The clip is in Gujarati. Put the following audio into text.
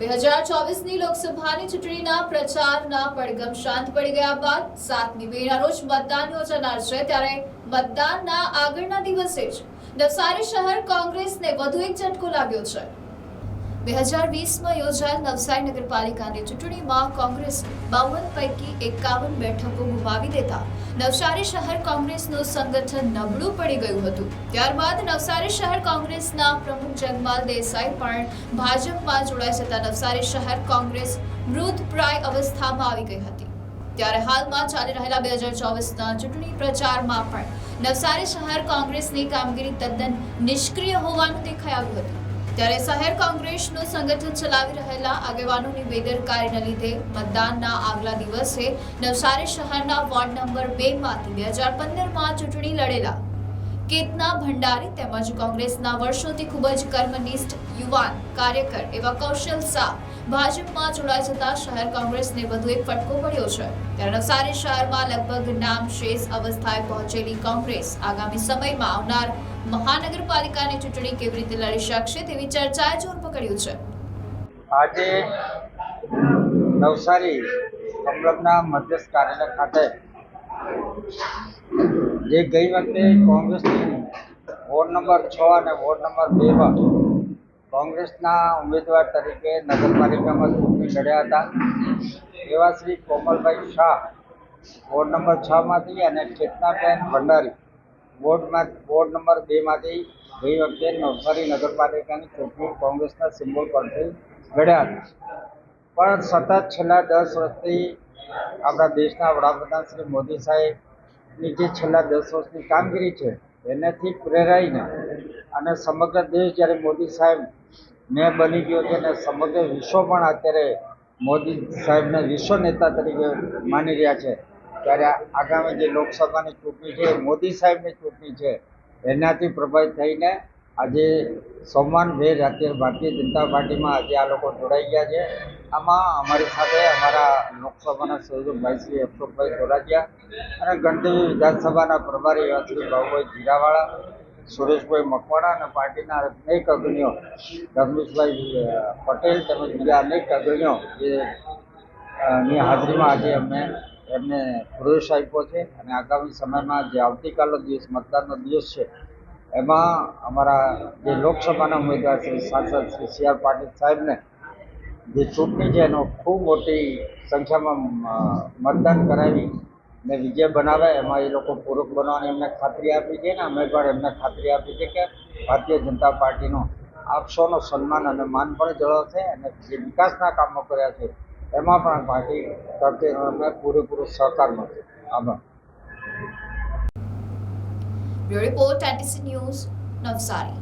બે હજાર ચોવીસની લોકસભાની ચૂંટણીના પ્રચારના પડઘમ શાંત પડી ગયા બાદ સાતમી મેના રોજ મતદાન યોજાનાર છે. ત્યારે મતદાનના આગળના દિવસે જ નવસારી શહેર કોંગ્રેસને વધુ એક ઝટકો લાગ્યો છે. બે હજાર વીસમાં યોજાયેલ નવસારી નગરપાલિકાની ચૂંટણીમાં કોંગ્રેસ બાવન પૈકી એકાવન બેઠકો ગુમાવી દેતા નવસારી શહેર કોંગ્રેસનું સંગઠન નબળું પડી ગયું હતું. ત્યારબાદ નવસારી શહેર કોંગ્રેસના પ્રમુખ જગમાલ દેસાઈ પણ ભાજપમાં જોડાઈ જતા નવસારી શહેર કોંગ્રેસ મૃતપ્રાય અવસ્થામાં આવી ગઈ હતી. ત્યારે હાલમાં ચાલી રહેલા બે હજાર ચોવીસના ચૂંટણી પ્રચારમાં પણ નવસારી શહેર કોંગ્રેસની કામગીરી તદ્દન નિષ્ક્રિય હોવાનું દેખાઈ આવ્યું હતું. ત્યારે શહેર કોંગ્રેસનું સંગઠન ચલાવી રહેલા આગેવાનોની બેદરકારીને લીધે મતદાનના આગલા દિવસે નવસારી શહેરના વોર્ડ નંબર બે માંથી બે હજાર પંદરમાં ચૂંટણી લડેલા કેતના ભંડારી તેમજ કોંગ્રેસના વર્ષોથી ખૂબ જ કર્મનિષ્ઠ યુવાન કાર્યકર એવા કૌશલ શાહ ભાજપમાં જોડાઈ જતા શહેર કોંગ્રેસને વધુ એક ફટકો પડ્યો છે. ત્યારે નવસારી શહેરમાં લગભગ નામ શેષ અવસ્થાએ પહોંચેલી કોંગ્રેસ આગામી સમયમાં આવનાર મહાનગરપાલિકાની ચૂંટણી કેવી રીતે લડી શકશે તેવી ચર્ચાએ જોર પકડ્યું છે. આજે નવસારી કમલમના મધ્યસ્થ કાર્યાલય ખાતે જે ગઈ વખતે કોંગ્રેસની વોર્ડ નંબર છ અને વોર્ડ નંબર બેમાં કોંગ્રેસના ઉમેદવાર તરીકે નગરપાલિકામાં ચૂંટણી લડ્યા હતા. એવા શ્રી કોમલભાઈ શાહ વોર્ડ નંબર છમાંથી અને ચેતનાબેન ભંડારી વોર્ડમાં વોર્ડ નંબર બેમાંથી ગઈ વખતે નવસારી નગરપાલિકાની ચૂંટણી કોંગ્રેસના સિમ્બોલ પરથી લડ્યા હતા. પણ સતત છેલ્લા દસ વર્ષથી આપણા દેશના વડાપ્રધાન શ્રી મોદી સાહેબની જે છેલ્લા દસ વર્ષની કામગીરી છે, એનાથી પ્રેરાઈને અને સમગ્ર દેશ જ્યારે મોદી સાહેબ મેં બની ગયો છે અને સમગ્ર વિશ્વ પણ અત્યારે મોદી સાહેબને વિશ્વ નેતા તરીકે માની રહ્યા છે, ત્યારે આગામી જે લોકસભાની ચૂંટણી છે, મોદી સાહેબની ચૂંટણી છે, એનાથી પ્રભાવિત થઈને આજે સોમાનભેર અત્યારે ભારતીય જનતા પાર્ટીમાં આજે આ લોકો જોડાઈ ગયા છે. આમાં અમારી સાથે અમારા લોકસભાના સહયોગભાઈ શ્રી અશોકભાઈ ધોરાજીયા અને ગણદેવી વિધાનસભાના પ્રભારી એવા શ્રી બાબુભાઈ જીરાવાળા, સુરેશભાઈ મકવાણા અને પાર્ટીના અનેક અગ્રણીઓ, રમેશભાઈ પટેલ તેમજ બીજા અનેક અગ્રણીઓ જે ની હાજરીમાં આજે અમે એમને પ્રવેશ આપ્યો છે. અને આગામી સમયમાં જે આવતીકાલનો દિવસ, મતદાનનો દિવસ છે એમાં અમારા જે લોકસભાના ઉમેદવાર છે, સાંસદ શ્રી સી આર પાટીલ સાહેબને જે ચૂંટણી છે એનો ખૂબ મોટી સંખ્યામાં મતદાન કરાવી ને વિજય બનાવે, એમાં એ લોકો પૂરક બનવાની એમને ખાતરી આપી છે ને અમે પણ એમને ખાતરી આપી છે કે ભારતીય જનતા પાર્ટીનો આપ સૌનો સન્માન અને માન પણ જળવશે અને જે વિકાસના કામો કર્યા છે, એમાં પણ પાર્ટી તરફથી અમને પૂરેપૂરો સહકાર મળશે. આભાર. Your Report, NTC News, Navsari.